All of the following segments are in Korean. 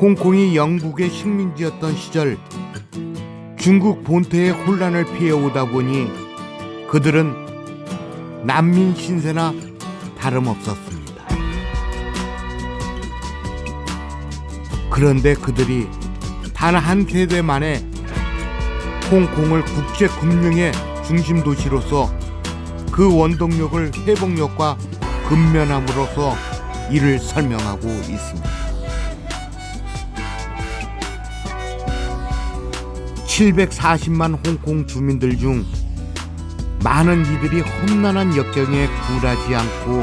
홍콩이 영국의 식민지였던 시절 중국 본토의 혼란을 피해오다 보니 그들은 난민 신세나 다름없었습니다. 그런데 그들이 단 한 세대 만에 홍콩을 국제 금융의 중심 도시로서 그 원동력을 회복력과 근면함으로써 이를 설명하고 있습니다. 740만 홍콩 주민들 중 많은 이들이 험난한 역경에 굴하지 않고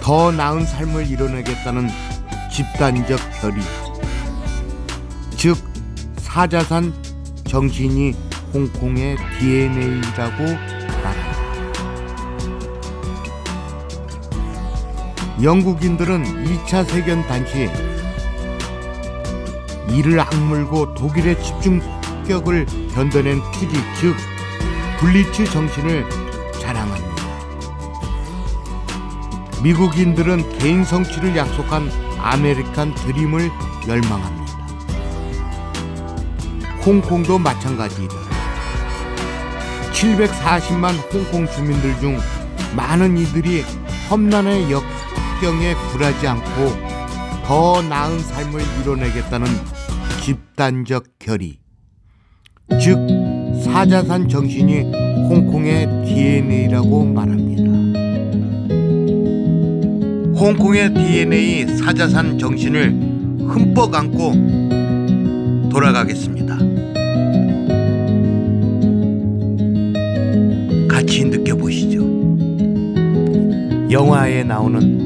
더 나은 삶을 이뤄내겠다는 집단적 결의, 즉 사자산 정신이 홍콩의 DNA라고 말합니다. 영국인들은 2차 세견 당시 이를 악물고 독일의 집중격을 견뎌낸 투지 즉 블리츠 정신을 자랑합니다. 미국인들은 개인 성취를 약속한 아메리칸 드림을 열망합니다. 홍콩도 마찬가지이다. 740만 홍콩 주민들 중 많은 이들이 험난의 역경에 굴하지 않고 더 나은 삶을 이뤄내겠다는 집단적 결의, 즉 사자산 정신이 홍콩의 DNA라고 말합니다. 홍콩의 DNA 사자산 정신을 흠뻑 안고 돌아가겠습니다. 같이 느껴보시죠. 영화에 나오는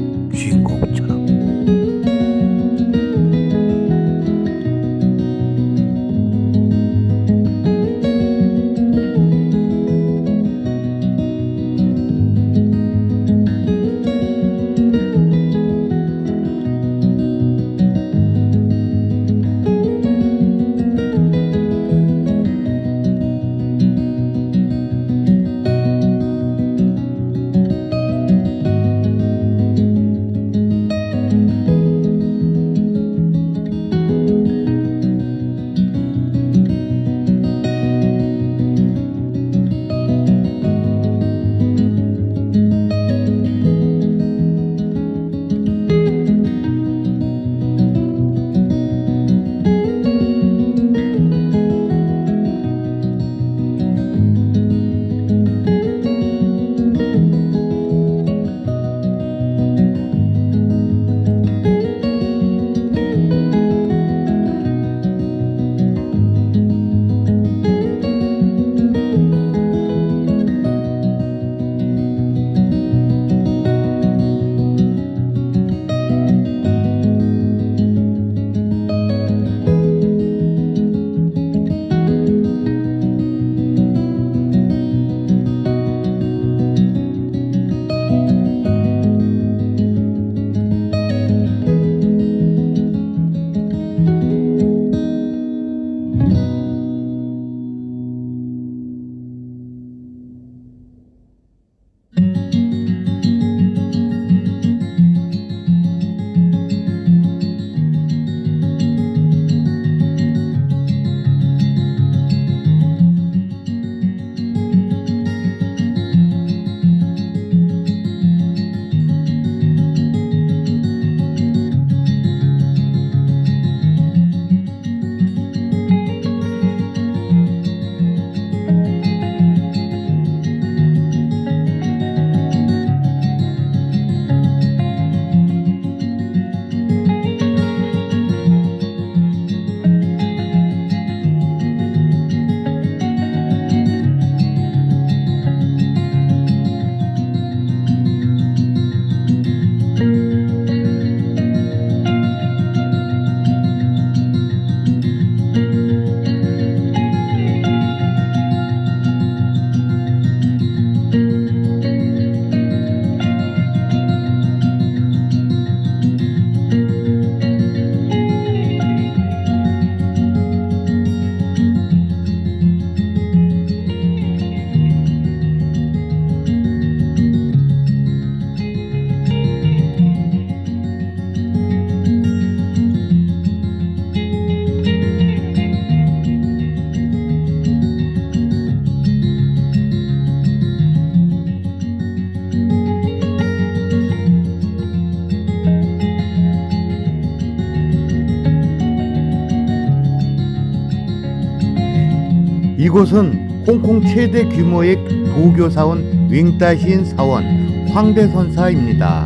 이곳은 홍콩 최대 규모의 도교 사원 윙따신 사원 황대선사입니다.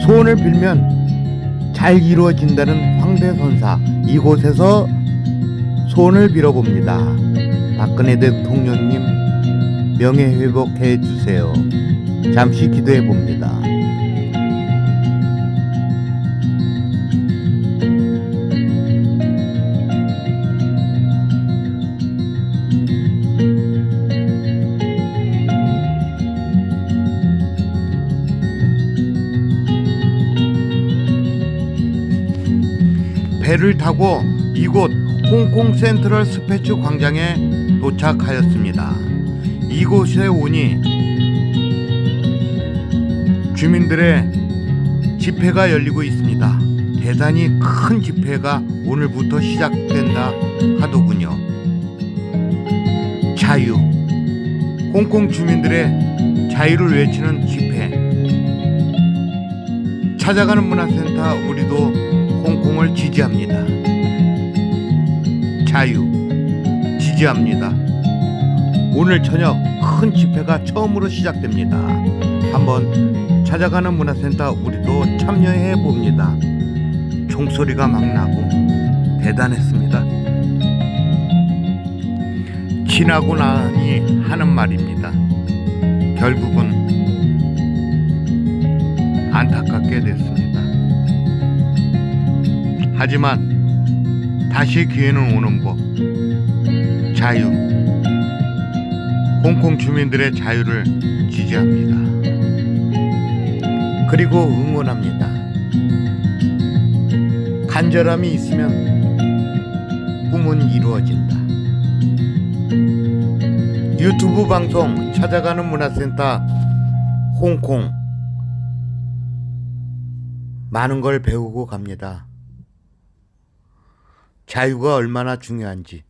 소원을 빌면 잘 이루어진다는 황대선사 이곳에서 소원을 빌어봅니다. 박근혜 대통령님 명예 회복해 주세요. 잠시 기도해 봅니다. 배를 타고 이곳 홍콩 센트럴 스패츠 광장에 도착하였습니다. 이곳에 오니 주민들의 집회가 열리고 있습니다. 대단히 큰 집회가 오늘부터 시작된다 하더군요. 자유. 홍콩 주민들의 자유를 외치는 집회. 찾아가는 문화센터 우리도 홍콩을 지지합니다. 자유. 지지합니다. 오늘 저녁 큰 집회가 처음으로 시작됩니다. 한번 찾아가는 문화센터 우리도 참여해 봅니다. 종소리가 막 나고 대단했습니다. 지나고 나니 하는 말입니다. 결국은 안타깝게 됐습니다. 하지만 다시 기회는 오는 법. 자유. 홍콩 주민들의 자유를 지지합니다. 그리고 응원합니다. 간절함이 있으면 꿈은 이루어진다. 유튜브 방송 찾아가는 문화센터 홍콩 많은 걸 배우고 갑니다. 자유가 얼마나 중요한지